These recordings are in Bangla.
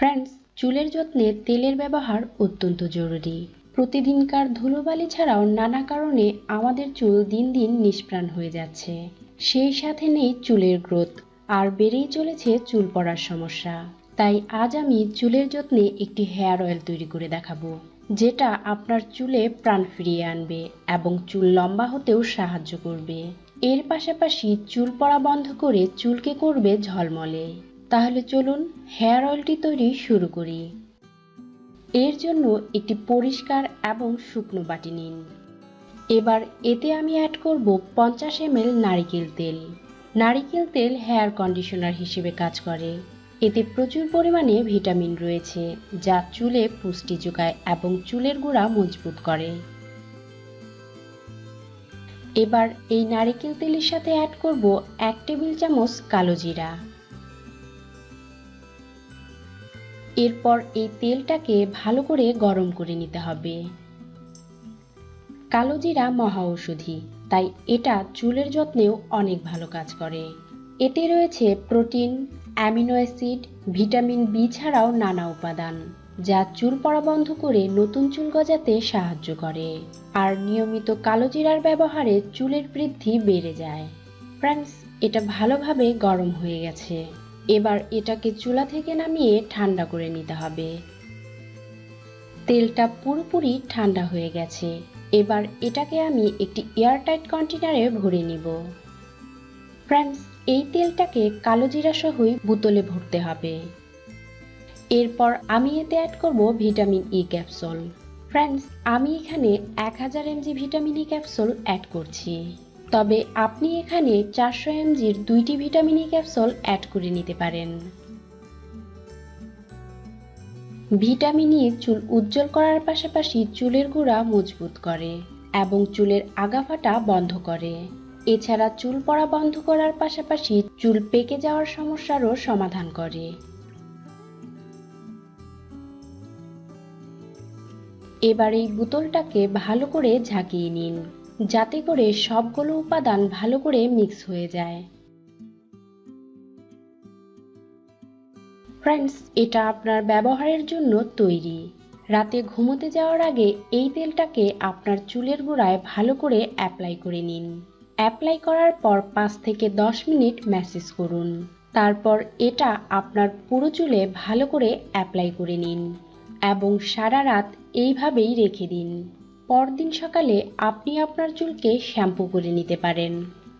ফ্রেন্ডস চুলের যত্নে তেলের ব্যবহার অত্যন্ত জরুরি। প্রতিদিনকার ধুলোবালি ছাড়াও নানা কারণে আমাদের চুল দিন দিন নিষ্প্রাণ হয়ে যাচ্ছে। সেই সাথে নেই চুলের গ্রোথ, আর বেড়েই চলেছে চুল পড়ার সমস্যা। তাই আজ আমি চুলের যত্নে একটি হেয়ার অয়েল তৈরি করে দেখাবো, যেটা আপনার চুলে প্রাণ ফিরিয়ে আনবে এবং চুল লম্বা হতেও সাহায্য করবে। এর পাশাপাশি চুল পড়া বন্ধ করে চুলকে করবে ঝলমলে। তাহলে চলুন হেয়ার অয়েলটি তৈরি শুরু করি। এর জন্য একটি পরিষ্কার এবং শুকনো বাটি নিন। এবার এতে আমি অ্যাড করব পঞ্চাশ এমএল নারিকেল তেল। নারিকেল তেল হেয়ার কন্ডিশনার হিসেবে কাজ করে। এতে প্রচুর পরিমাণে ভিটামিন রয়েছে, যা চুলে পুষ্টি যোগায় এবং চুলের গোড়া মজবুত করে। এবার এই নারিকেল তেলের সাথে অ্যাড করব এক টেবিল চামচ কালো জিরা। এরপর এই তেলটাকে ভালো করে গরম করে নিতে হবে। কালো জিরা মহা ঔষধি, তাই এটা চুলের যত্নেও অনেক ভালো কাজ করে। এতে রয়েছে protein, amino acid, vitamin B ছাড়াও নানা উপাদান, যা চুল পড়া বন্ধ করে নতুন চুল গজাতে সাহায্য করে। আর নিয়মিত কালো জিরার ব্যবহারে চুলের বৃদ্ধি বেড়ে যায়। ফ্রেন্ডস, এটা ভালোভাবে গরম হয়ে গেছে। এবার এটাকে চুলা থেকে নামিয়ে ঠান্ডা করে নিতে হবে। তেলটা পুরোপুরি ঠান্ডা হয়ে গেছে। এবার এটাকে আমি একটি এয়ারটাইট কন্টেনারে ভরে নিব। ফ্রেন্ডস, এই তেলটাকে কালো জিরা সহই বোতলে ভরতে হবে। এরপর আমি এতে অ্যাড করব ভিটামিন ই ক্যাপসুল ফ্রেন্ডস, আমি এখানে এক হাজার MG vitamin E capsule add করছি। তবে আপনি এখানে চারশো এমজির দুইটি ভিটামিন ই ক্যাপসুল অ্যাড করে নিতে পারেন। ভিটামিন ই চুল উজ্জ্বল করার পাশাপাশি চুলের গোড়া মজবুত করে এবং চুলের আগাফাটা বন্ধ করে। এছাড়া চুল পড়া বন্ধ করার পাশাপাশি চুল পেকে যাওয়ার সমস্যারও সমাধান করে। এবার এই বোতলটাকে ভালো করে ঝাঁকিয়ে নিন। যাতে করে সবগুলো উপাদান ভালো করে মিক্স হয়ে যায়। ফ্রেন্ডস এটা আপনার ব্যবহারের জন্য তৈরি। রাতে ঘুমোতে যাওয়ার আগে এই তেলটাকে আপনার চুলের গোড়ায় ভালো করে অ্যাপ্লাই করে নিন। অ্যাপ্লাই করার পর পাঁচ থেকে দশ মিনিট ম্যাসেজ করুন। তারপর এটা আপনার পুরো চুলে ভালো করে অ্যাপ্লাই করে নিন এবং সারা রাত এইভাবেই রেখে দিন। পরদিন সকালে আপনি আপনার চুলকে শ্যাম্পু করে নিতে পারেন।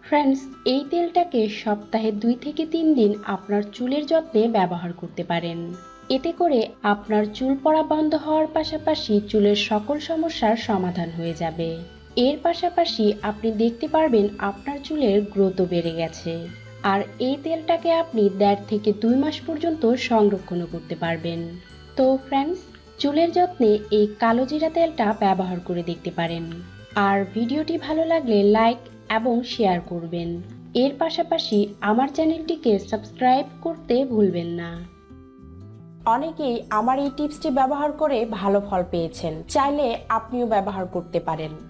ফ্রেন্ডস এই তেলটাকে সপ্তাহে দুই থেকে তিন দিন আপনার চুলের যত্নে ব্যবহার করতে পারেন। এতে করে আপনার চুল পড়া বন্ধ হওয়ার পাশাপাশি চুলের সকল সমস্যার সমাধান হয়ে যাবে। এর পাশাপাশি আপনি দেখতে পারবেন আপনার চুলের গ্রোথও বেড়ে গেছে। আর এই তেলটাকে আপনি দেড় থেকে দুই মাস পর্যন্ত সংরক্ষণও করতে পারবেন। তো ফ্রেন্ডস চুলের যত্নে এই কালো জিরা তেলটা ব্যবহার করে দেখতে পারেন। আর ভিডিওটি ভালো লাগলে লাইক এবং শেয়ার করবেন। এর পাশাপাশি আমার চ্যানেলটিকে সাবস্ক্রাইব করতে ভুলবেন না। অনেকেই আমার এই টিপসটি ব্যবহার করে ভালো ফল পেয়েছেন। চাইলে আপনিও ব্যবহার করতে পারেন।